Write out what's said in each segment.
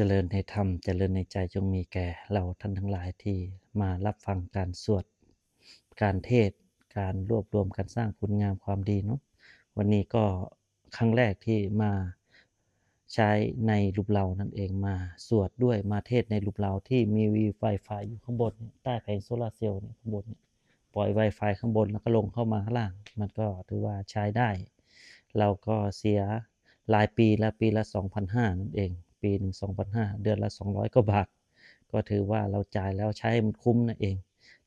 เจริญในธรรม เจริญในใจจงมีแก่เราท่านทั้งหลายที่มารับฟังการสวด การเทศ การรวบรวมการสร้างคุณงามความดีเนาะ วันนี้ก็ครั้งแรกที่มาใช้ในรูปเรานั่นเองมาสวดด้วยมาเทศในรูปเราที่มีวีไฟฟ้าอยู่ข้างบน ใต้แผงโซลาร์เซลล์เนี่ยข้างบน ปล่อย Wi-Fi ข้างบนแล้วก็ลงเข้ามาข้างล่าง มันก็ถือว่าใช้ได้ เราก็เสียรายปีละปีละ 2,500นั่นเอง ปีหนึ่ง2,500เดือนละ200กว่าบาท ก็ถือว่าเราจ่ายแล้วใช้ให้มันคุ้มนั่นเอง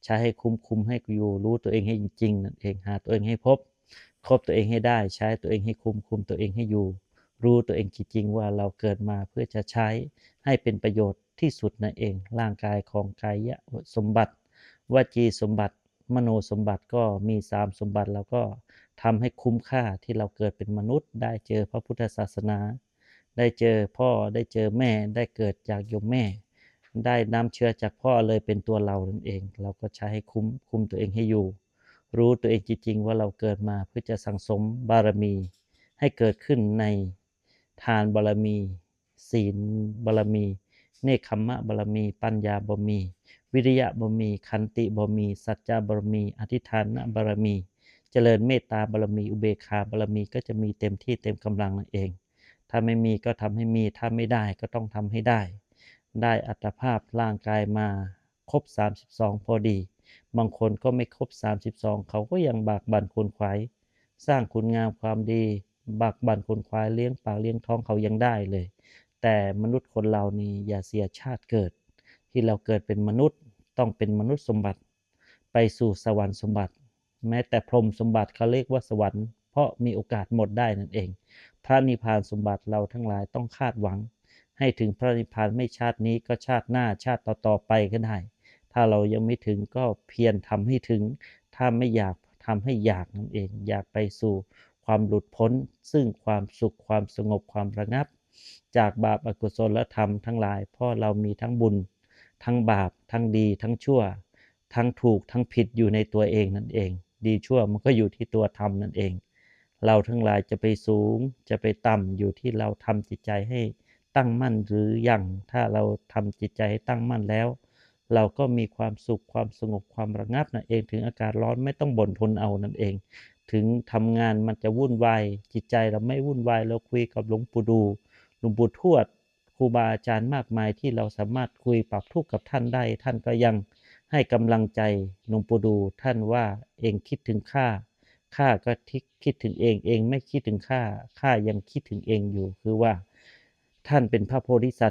ใช้ให้คุ้มคุ้มให้อยู่รู้ตัวเองให้จริงๆนั่นเองหาตัวเองให้พบ ครบตัวเองให้ได้ ใช้ตัวเองให้คุ้มคุมตัวเองให้อยู่ รู้ตัวเองจริงๆว่าเราเกิดมาเพื่อจะใช้ให้เป็นประโยชน์ที่สุดนั่นเอง ร่างกายของกายะสมบัติวจีสมบัติ มโนสมบัติก็มีสามสมบัติแล้วก็ทำให้คุ้มค่าที่เราเกิดเป็นมนุษย์ได้เจอพระพุทธศาสนา ได้เจอพ่อได้เจอแม่ได้เกิดจากโยมแม่ ได้นำเชื้อจากพ่อเลยเป็นตัวเรานั่นเอง เราก็ใช้ให้คุ้มคุมตัวเองให้อยู่ รู้ตัวเองจริงๆว่าเราเกิดมาเพื่อจะสังสมบารมี ให้เกิดขึ้นในทานบารมี ศีลบารมี เนคขมมะบารมี ปัญญาบารมี วิริยะบารมี ขันติบารมี สัจจะบารมี อธิษฐานบารมี เจริญเมตตาบารมี อุเบกขาบารมีก็จะมีเต็มที่เต็มกำลังนั่นเอง ถ้าไม่มีก็ทำให้มี ถ้าไม่ได้ก็ต้องทำให้ได้ ได้อัตภาพร่างกายมาครบ 32 พอดี บางคนก็ไม่ครบ 32 เขาก็ยังบากบั่นคนควายสร้างคุณงามความดี บากบั่นคนควายเลี้ยงปากเลี้ยงท้องเขายังได้เลย แต่มนุษย์คนเรานี่อย่าเสียชาติเกิด ที่เราเกิดเป็นมนุษย์ต้องเป็นมนุษย์สมบัติ ไปสู่สวรรค์สมบัติ แม้แต่พรหมสมบัติเขาเรียกว่าสวรรค์ เพราะมีโอกาสหมดได้นั่นเอง พระนิพพานสมบัติเราทั้งหลายต้องคาดหวัง ให้ถึงพระนิพพานไม่ชาตินี้ก็ชาติหน้าชาติต่อๆไปก็ได้ ถ้าเรายังไม่ถึงก็เพียรทำให้ถึง ถ้าไม่อยากทำให้อยากนั่นเอง อยากไปสู่ความหลุดพ้น ซึ่งความสุขความสงบความระงับ จากบาปอกุศลธรรมทั้งหลายเพราะเรามีทั้งบุญ ทั้งบาป ทั้งดี ทั้งชั่ว ทั้งถูกทั้งผิดอยู่ในตัวเองนั่นเอง ดีชั่วมันก็อยู่ที่ตัวทำนั่นเอง เราทั้งหลายจะไปสูง จะไปต่ำอยู่ที่เราทำจิตใจให้ตั้งมั่นหรือยังถ้าเราทำจิตใจให้ตั้งมั่นแล้ว เราก็มีความสุขความสงบความระงับนั่นเองถึงอากาศร้อนไม่ต้องบ่นทนเอานั่นเอง ถึงทำงานมันจะวุ่นวายจิตใจเราไม่วุ่นวายเราคุยกับหลวงปู่ดูหลวงปู่ทวดครูบาอาจารย์มากมายที่เราสามารถคุยปรับทุกข์กับท่านได้ ท่านก็ยังให้กำลังใจหลวงปู่ดูท่านว่าเองคิดถึงข้า ข้าก็ทิคิดถึงเองเองไม่คิดถึงข้าข้ายังคิดถึงเองอยู่คือว่าท่านเป็นพระโพธิสัตว์